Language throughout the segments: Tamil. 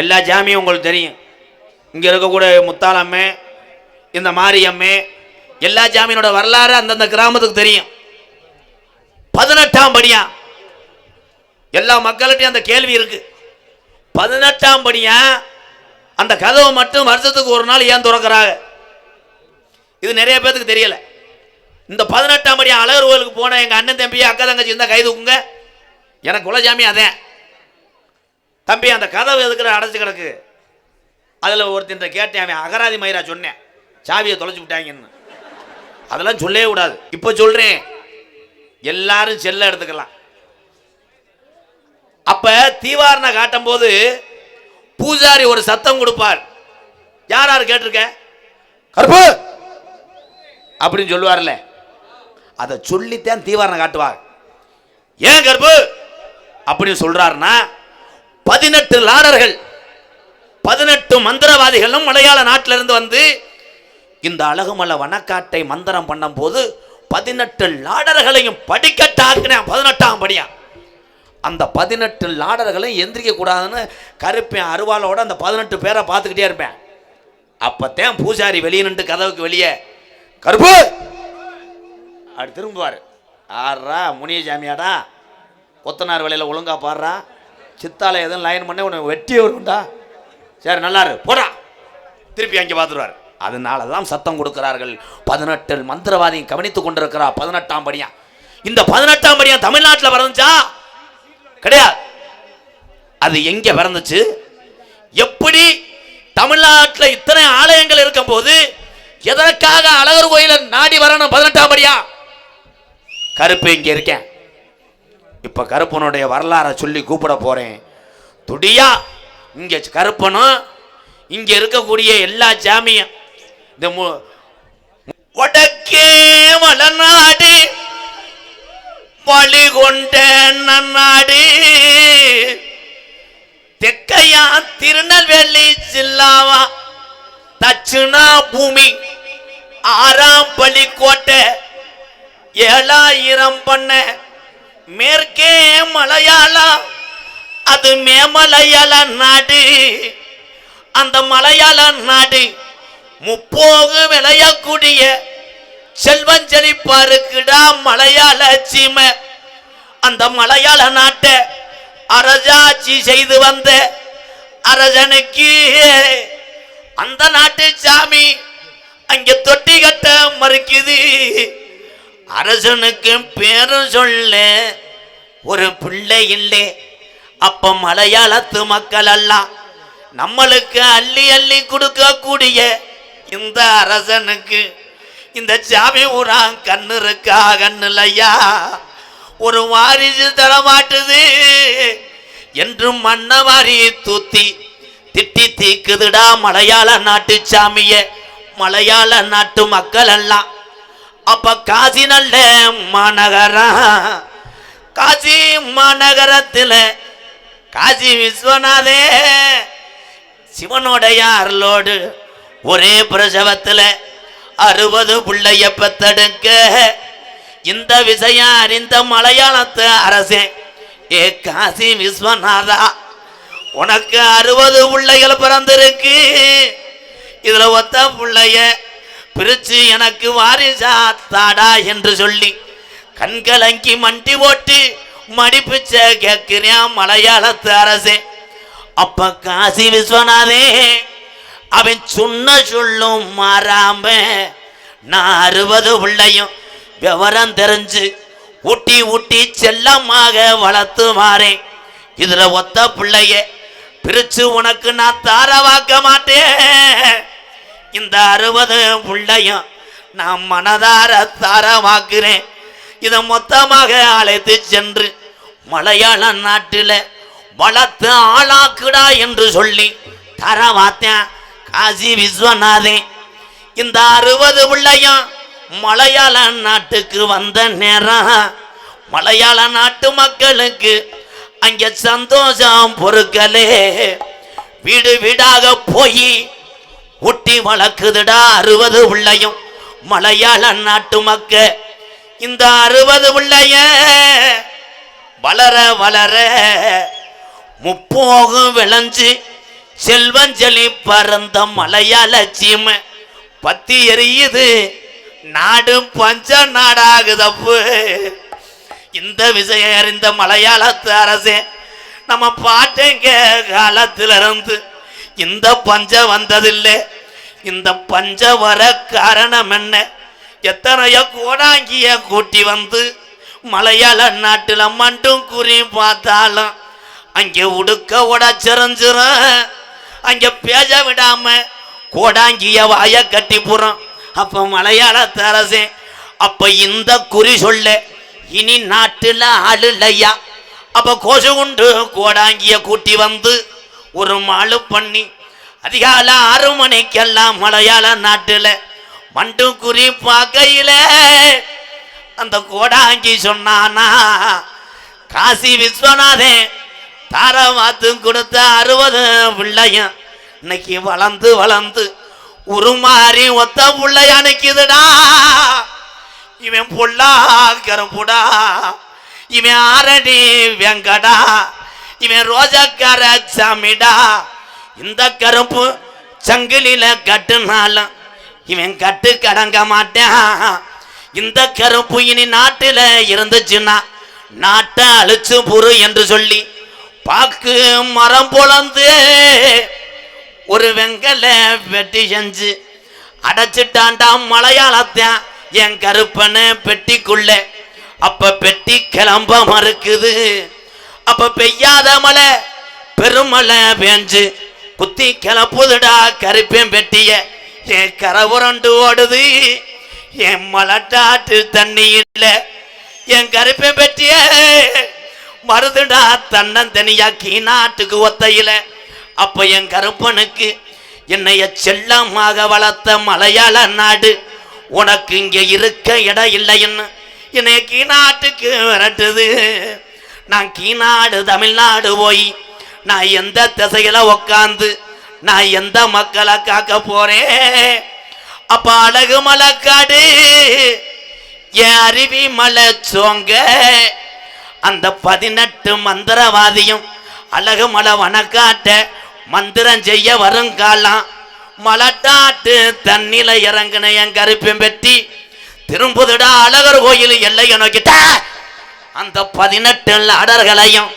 எல்லா ஜாமியும் உங்களுக்கு தெரியும். இங்கே இருக்கக்கூடிய முத்தாளம்மே இந்த மாரியம்மே எல்லா ஜாமியனோட வரலாறு அந்தந்த கிராமத்துக்கு தெரியும். பதினெட்டாம் படியா எல்லா மக்கள்கிட்டையும் அந்த கேள்வி இருக்கு. பதினெட்டாம் படியா அந்த கதவை மட்டும் வருஷத்துக்கு ஒரு நாள் ஏன் திறக்கிறாங்க? இது நிறைய பேத்துக்கு தெரியல. இந்த பதினெட்டாம் படி அழகர் கோயிலுக்கு போன எங்கள் அண்ணன் தம்பி அக்கா தங்கச்சி இருந்தால் கை தூக்குங்க. எனக்கு குலஜாமி அதே. தம்பி அந்த கதவு எதுக்குற அடைச்சி கிடக்கு? அதில் ஒருத்தன் கேட்டேன் அவன் அகராதி மயிரா சொன்னேன். சாவியை தொலைச்சி விட்டாங்கன்னு. அதெல்லாம் சொல்லவே கூடாது. இப்போ சொல்கிறேன் எல்லாரும் செல்ல எடுத்துக்கலாம். அப்போ தீவாரணை காட்டும் போது பூஜாரி ஒரு சத்தம் கொடுப்பார். யார் யார் கேட்டிருக்க? கருப்பு! அப்படின்னு சொல்லுவார்ல. அதை சொல்லித்தான் தீவாரனை காட்டுவார். ஏன் கருப்பு? அப்படின்னு சொல்றாருன்னா பதினெட்டு லாடர்கள் பதினெட்டு மந்திரவாதிகளும் மலையாள நாட்டிலிருந்து வந்து இந்த அழகுமலை வனக்காட்டை மந்திரம் பண்ணும் போது பதினெட்டு லாடர்களையும் படிக்கட்டாக்குனேன் பதினெட்டாம் படியா. அந்த பதினெட்டு லாடர்களையும் எந்திரிக்க கூடாதுன்னு கருப்பேன் அருவாளோட அந்த பதினெட்டு பேரை பார்த்துக்கிட்டே இருப்பேன். அப்பத்தான் பூஜாரி வெளியே நின்று கதவுக்கு வெளியே கருப்பு! அப்படி திரும்புவார். ஆடுறா முனிய சாமியாடா கொத்தனார் வேலையில் ஒழுங்கா பாடுறா. சித்தால எதுவும் லைன் பண்ண உனக்கு வெட்டி வரும்டா. சரி நல்லாரு. போடா. திருப்பி அங்கே பார்த்துருவார். அதனால தான் சத்தம் கொடுக்கிறார்கள். பதினெட்டு மந்திரவாதி கவனித்துக் கொண்டிருக்கிறா பதினெட்டாம் படியா. இந்த பதினெட்டாம் படியா தமிழ்நாட்டில் பிறந்துச்சா? கிடையாது. அது எங்க பிறந்துச்சு? எப்படி தமிழ்நாட்டில் இத்தனை ஆலயங்கள் இருக்கும் போது எதற்காக அழகர் கோயில நாடி வரணும் பதினெட்டாம் படியா? கருப்பு இங்க இருக்கேன். இப்ப கருப்பனுடைய வரலாறை சொல்லி கூப்பிட போறேன். துடியா இங்க கருப்பனும் இங்க இருக்கக்கூடிய எல்லா ஜாமியும் இந்த மு- வடக்கே வளநாடு வழி கொண்ட நன்னாடு தெக்கையா திருநெல்வேலி ஜில்லாவா தட்சிணா பூமி ஆறாம் பள்ளிக்கோட்டை ஏழாயிரம் பண்ண மேற்கே மலையாளா அது மேமலையாள நாடு. அந்த மலையாள நாடு முப்போகு விளையக்கூடிய செல்வம் செழிப்பாருக்குடா மலையாள சீமை. அந்த மலையாள நாட்டை அரசாட்சி செய்து வந்த அரசனுக்கு அந்த நாட்டு சாமி அங்க தொட்டி கட்ட மறுக்குது. அரசனுக்கு பேரும் சொல்ல ஒரு பிள்ளை இல்லை. அப்ப மலையாளத்து மக்கள் எல்லாம் நம்மளுக்கு அள்ளி அள்ளி கொடுக்கக்கூடிய இந்த அரசனுக்கு இந்த சாமி ஊரா கண்ணு இருக்கா கண்ணுலையா ஒரு வாரிசு தர மாட்டுது என்று மண்ணவாரி தூத்தி திட்டி தீக்குதுடா மலையாள நாட்டு சாமிய மலையாள நாட்டு மக்கள் எல்லாம் அப்ப காசி நல்ல மாநகரா? காசி மாநகரத்தில் காசி விஸ்வநாதே சிவனுடைய அருளோடு ஒரே பிரசவத்தில் அறுபது பிள்ளைய பெத்தெடுக்க. இந்த விஷயம் அறிந்த மலையாளத்து அரசே ஏ காசி விஸ்வநாதா உனக்கு அறுபது பிள்ளைகள் பிறந்திருக்கு. இதுல ஒத்த பிள்ளைய பிரிச்சு எனக்கு வாரிசா தாடா என்று சொல்லி கண்கலங்கி மண்டி ஓட்டு மடிப்பிச்ச கேட்கிறேன் மலையாளத்து அரசே. அப்ப காசி விஸ்வநாதே அவன் சொன்ன சொல்லும் மாறாம நான் அறுபது பிள்ளையும் விவரம் தெரிஞ்சு ஊட்டி ஊட்டி செல்லமாக வளர்த்து மாறேன் இதுல ஒத்த பிள்ளைய பிரிச்சு உனக்கு நான் தாரவாக்க மாட்டேன். இந்த அறுபது உள்ளையும் நான் மனதார தாரமாக்குறேன். இதை மொத்தமாக அழைத்து சென்று மலையாள நாட்டில் வளர்த்து ஆளாக்குடா என்று சொல்லி தரவாத்தேன். காசி விஸ்வநாதே இந்த அறுபது பிள்ளையும் மலையாள நாட்டுக்கு வந்த நேரம். மலையாள நாட்டு மக்களுக்கு அங்கே சந்தோஷம் பொறுக்கலே. வீடு வீடாக போய் ஊட்டி வளர்க்குதுடா அறுபது உள்ளையும். மலையாள நாட்டு மக்க இந்த அறுபது உள்ளைய வளர வளர முப்போகம் விளைஞ்சு செல்வஞ்சலி பறந்த மலையாள சீமை. பத்தி எரியுது நாடு பஞ்ச நாடாகுதப்பு இந்த விஷயம் அறிந்த மலையாளத்து அரசே நம்ம பாட்டேங்க காலத்திலிருந்து இந்த பஞ்சம் வந்ததில்லை. இந்த பஞ்ச வர காரணம் என்ன? எத்தனையோ கோடாங்கிய கூட்டி வந்து மலையாள நாட்டில் மண்டும் குறி பார்த்தாலும் அங்கே உடுக்க உடச்சிறஞ்சிரும் அங்கே பேச விடாம கோடாங்கிய வாய கட்டி போறோம். அப்போ மலையாள அரசே அப்போ இந்த குறி சொல்ல இனி நாட்டில் ஆளுலையா அப்போ கொசு உண்டு கோடாங்கிய கூட்டி வந்து ஒரு மாலு பண்ணி அதிகாலை ஆறு மணிக்கெல்லாம் மலையாள நாட்டுல மண்டு குறி பார்க்கையில அந்த கோடாங்கி சொன்னானா காசி விஸ்வநாதன் தாரவாத்து கொடுத்த அறுபது பிள்ளையும் இன்னைக்கு வளர்ந்து வளர்ந்து உருமாறி ஒத்த பிள்ளையா நிக்குதுடா இவன் புள்ளா கருப்புடா இவன் ஆரடி வெங்கடா இவன் ரோஜாக்கார சாமிடா. இந்த கருப்பு சங்கிலியில கட்டுனாலும் இவன் கட்டு கடங்க மாட்டான். இந்த கருப்பு இனி நாட்டில் இருந்துச்சுன்னா நாட்டை அழிச்சு புரு என்று சொல்லி பாக்கு மரம் பொழந்து ஒரு வெங்கல வெட்டி செஞ்சு அடைச்சிட்டான்டா மலையாளத்தான் என் கருப்பனை பெட்டிக்குள்ள. அப்ப பெட்டி கிளம்ப மறுக்குது. அப்ப பெய்யாத மழை பெருமழை பேஞ்சு குத்தி கிளப்புதுடா கருப்பேன் பெட்டிய என் கரை உரண்டு ஓடுது என் மலட்டாட்டு தண்ணி இல்ல என் கருப்பேன் பெட்டிய மருதுடா தன்னந்தனியா கீநாட்டுக்கு ஒத்தையில. அப்ப என் கருப்பனுக்கு என்னைய செல்லமாக வளர்த்த மலையாள நாடு உனக்கு இங்க இருக்க இடம் இல்லைன்னு என்னைய கீநாட்டுக்கு விரட்டுது. நான் கீநாடு தமிழ்நாடு போய் நான் எந்த திசையில உக்காந்து நான் எந்த மக்களை காக்க போறேன்? அப்ப அழகு மலைக்காடு என் அருவி மலை சோங்க அந்த பதினெட்டு மந்திரவாதியும் அழகு மலை வனக்காட்ட மந்திரம் செய்ய வருங்காலம் மலட்டாட்டு தண்ணில இறங்கின என் கருப்பம் பெட்டி திரும்புதுடா அழகர் கோயில் எல்லையை நோக்கிட்ட அந்த பதினெட்டு லாடர்களையும்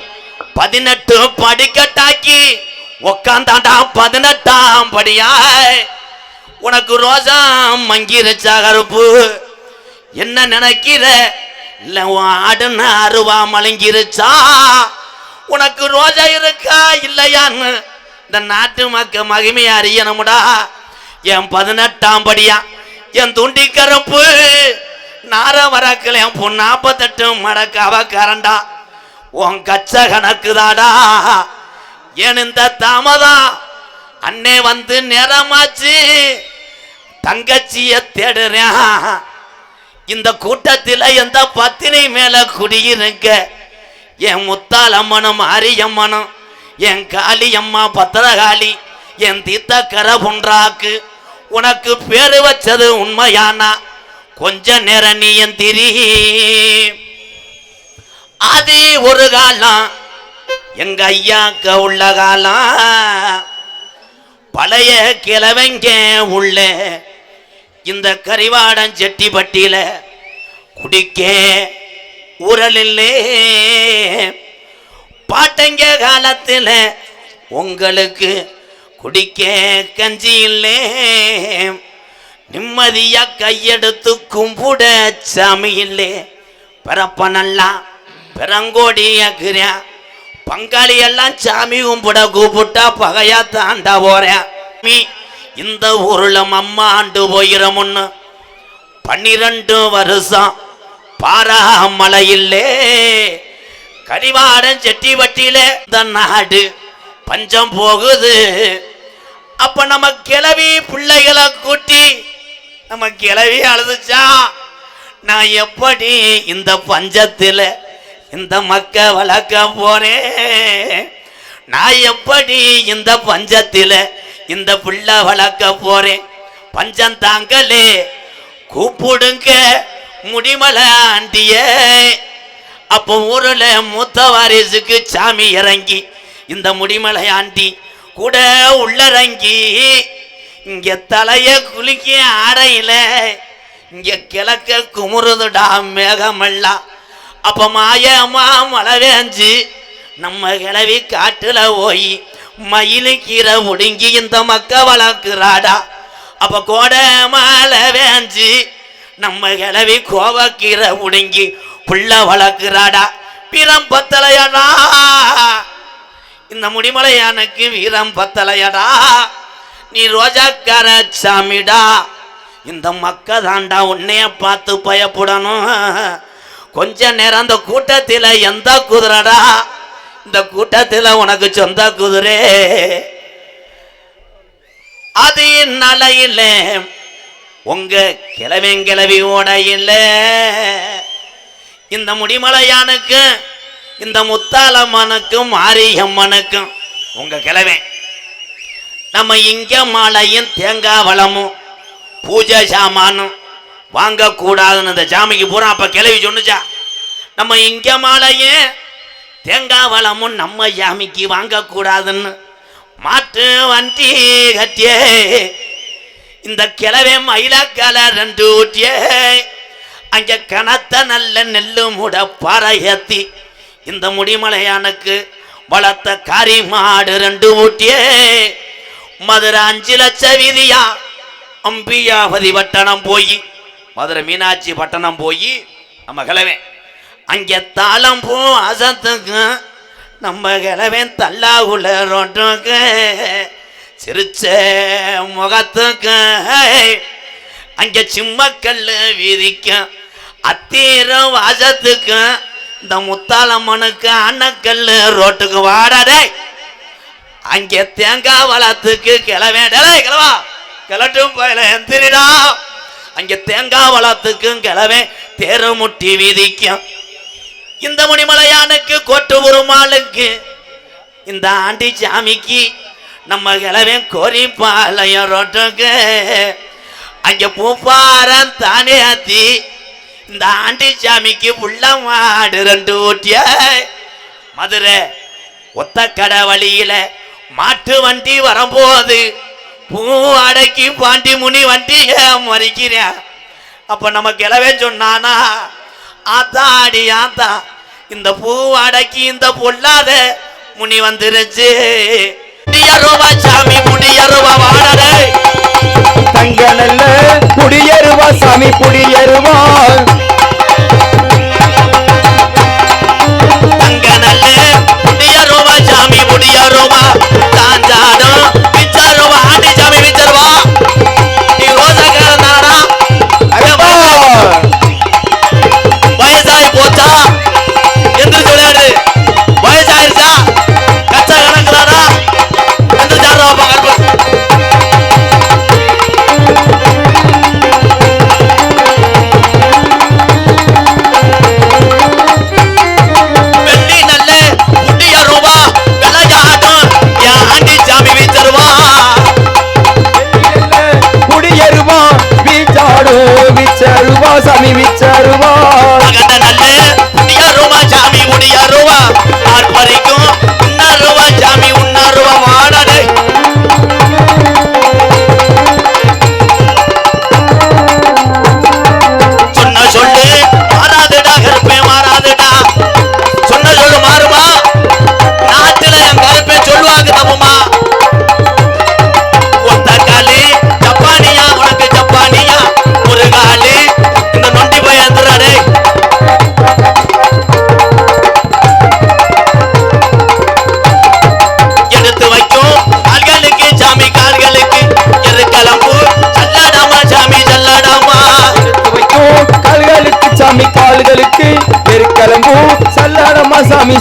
பதினெட்டு படிக்கட்டாக்கி உக்காந்தாண்டா பதினெட்டாம் படியாய். உனக்கு ரோஜா மங்கிருச்சா கருப்பு? என்ன நினைக்கிற? இல்ல உன் ஆடுன அருவா மலங்கிருச்சா உனக்கு ரோஜா இருக்கா? இல்லையான்னு இந்த நாட்டு மக்க மகிமையை அறியணும்டா. என் பதினெட்டாம் படியா என் துண்டி கருப்பு நார வராக்கல என் பொண்ணு நாற்பத்தெட்டு மடக்காவ கரண்டா. உன் கச்ச கணக்குதாடா. ஏன் இந்த தாமதா. அண்ணே வந்து நேரமாச்சு. தங்கச்சிய தேடுறேன். இந்த கூட்டத்தில் எந்த பத்தினி மேல குடியிருக்க? என் முத்தாலம்மனும் அரியம்மனும் என் காளியம்மா பத்திரகாளி என் தீத்தக்கர பொன்றாக்கு உனக்கு பேரு வச்சது உண்மையானா? கொஞ்ச நேரம் நீ என் திரி. அது ஒரு காலம் எங்க ஐயாக்க உள்ள காலம். பழைய கிழவங்க உள்ள இந்த கரிவாடன் செட்டிப்பட்டியில குடிக்க உரலில்லே பாட்டங்க காலத்தில் உங்களுக்கு குடிக்க கஞ்சி இல்லை. நிம்மதியா கையெடுத்து கும்பிட சாமியில்லே பிறப்ப நல்லா பெரங்கோடியாக்குறேன் பங்காளி எல்லாம் சாமி கும்பிட கூப்பிட்டா பகையா தாண்டா போறேன் இந்த ஊர்ல அம்மா ஆண்டு போயிரமுன்னு பன்னிரண்டு வருஷம் பாராமலையில்லே கரிவாடன் செட்டி வட்டியில இந்த நாடு பஞ்சம் போகுது. அப்ப நம்ம கிளவி பிள்ளைகளை கூட்டி நம்ம கிளவி அழுதுச்சா? நான் எப்படி இந்த பஞ்சத்தில் இந்த மக்க வளர்க்க போறேன்? நான் எப்படி இந்த பஞ்சத்தில் இந்த பிள்ளை வளர்க்க போறேன்? பஞ்சம் தாங்களே கூப்பிடுங்க முடிமலை ஆண்டிய அப்போ ஊரில் மூத்த வாரிசுக்கு சாமி இறங்கி இந்த முடிமலை ஆண்டி கூட உள்ளறங்கி இங்க தலைய குளிக்க ஆடையில இங்க கிழக்க குமுறுதுடா மேகமெல்லாம் அப்ப மாயமா மழை வேஞ்சு நம்ம கிளவி காட்டுல போய் மயிலு கீரை ஒடுங்கி இந்த மக்க வளர்க்குறாடா. அப்ப கோடை மழை வேஞ்சு நம்ம கிளவி கோவக்கீரை ஒடுங்கி புள்ள வளர்க்குறாடா. பிறம் பத்தலையடா. இந்த முடிமலையானுக்கு வீரம் பத்தலையடா. நீ ரோஜாக்கார சாமிடா. இந்த மக்க தாண்டா உன்னைய பார்த்து பயப்படணும். கொஞ்ச நேரம் அந்த கூட்டத்தில் எந்த குதிரடா? இந்த கூட்டத்தில் உனக்கு சொந்த குதிரை. அது நலையில் உங்க கிளவன் கிளவி ஓடையில். இந்த முடிமலையானுக்கும் இந்த முத்தாலம்மனுக்கும் மாரியம்மனுக்கும் உங்க கிழவன். நம்ம இங்க மாலையும் தேங்காய் வளமும் பூஜை சாமானும் வாங்கக்கூடாதுன்னு இந்த சாமிக்கு பூரா அப்ப கிளவி சொன்னுச்சா? நம்ம இங்க மாலையும் தேங்காய் வளமும் நம்ம சாமிக்கு வாங்கக்கூடாதுன்னு மாட்டு வண்டி கட்டியே இந்த கிளவே மயிலக்கால ரெண்டு ஊட்டியே அங்க கனத்த நல்ல நெல்லு முட பாறை ஏத்தி இந்த முடிமலையானுக்கு வளர்த்த காரி மாடு ரெண்டு ஊட்டியே மதுரை அஞ்சு லட்ச வீதியா அம்பியாபதி பட்டணம் போய். மதுரை மீனாட்சி பட்டணம் போய் நம்ம கிழவே அங்கே தாளம் பூ அசத்துக்கு நம்ம கிழவன் தல்லாகுள்ள ரோட்டுக்கு சிரிச்ச முகத்துக்கு. அங்கே சிம்மக்கல் வீதிக்கும் அத்தீரம் வாசத்துக்கு இந்த முத்தாளம்மனுக்கு அண்ணக்கல் ரோட்டுக்கு வாடாதே அங்கே தேங்காய் வளத்துக்கு கிளவேடலே கிளவா. கிளட்டும் போயில எந்திரிடா அங்கே தேங்காய் வளத்துக்கும் கிளவே. தேரமுட்டி வீதிக்கும். இந்த முனிமலையானுக்கு கோட்டு உருமாளுக்கு இந்த ஆண்டி சாமிக்கு நம்ம கிளவன் கோரி பாளையம் ரோட்டுக்கு. அங்கே பூப்பாரம் தானே ஆத்தி. இந்த ஆண்டி சாமிக்கு உள்ள மாடு ரெண்டு ஊட்டிய. மதுரை ஒத்த கடை வழியில மாட்டு வண்டி வரும்போது பூ அடக்கி பாண்டி முனி வண்டிய மறிக்கிறேன் அப்ப நம்ம கிளவே சொன்னானா ஆத்தா அடி ஆத்தா இந்த பூ அடக்கி இந்த பொல்லாத முனி வந்துருச்சு. முடியருவா சாமி முடியருவா வாடலே தங்க நல்ல குடியருவா சாமி குடியருவா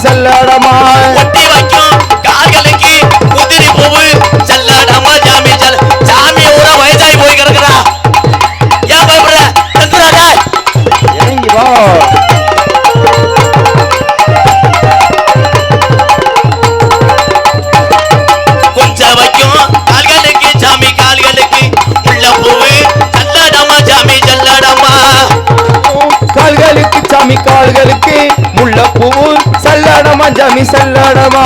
சல்லாடமா ஒட்டி வைக்கும் கால்களுக்கு குதிரை பூவு சல்லாடாமா சாமி சாமி ஊரா வயசாகி போய் கிடக்குறா ஏன் பயப்படுற எந்திராடா இறங்கி வா. கொஞ்சம் வைக்கும் கால்களுக்கு சாமி கால்களுக்கு உள்ள பூவு சல்லாடாமா சாமி சல்லாடாமா. கால்களுக்கு சாமி கால்களுக்கு முல்லைப்பூ சல்லாடமா சாமி சல்லாடமா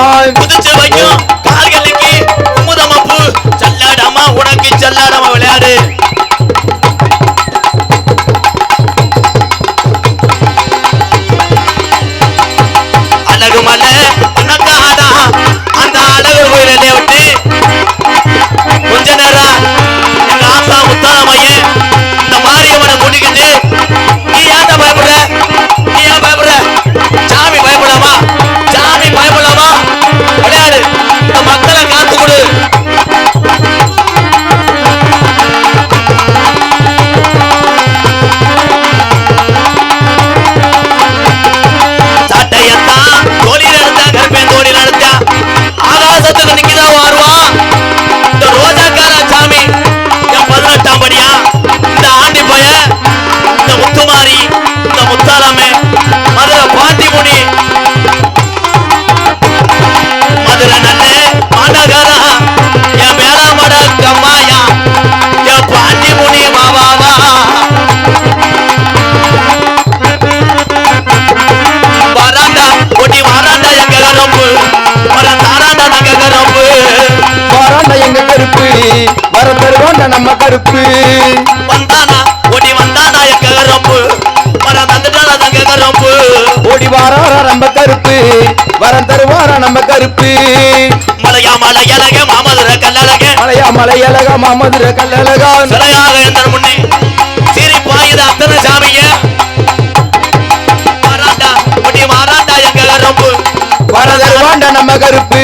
நம்ம கருப்பு. வரம் தருவாரா நம்ம கருப்பு. மலையா மலையழக மாமதுர கல்லழக. மலையா மலையழகா மாமதுர கல்லழகான் சிலையாக இருந்த முன்னே சீரி பாயுது அத்தனை சாமிங்க மாறாண்டா ஓடி மாறாண்டா எங்க ரொம்ப வர தருவாண்ட நம்ம கருப்பு.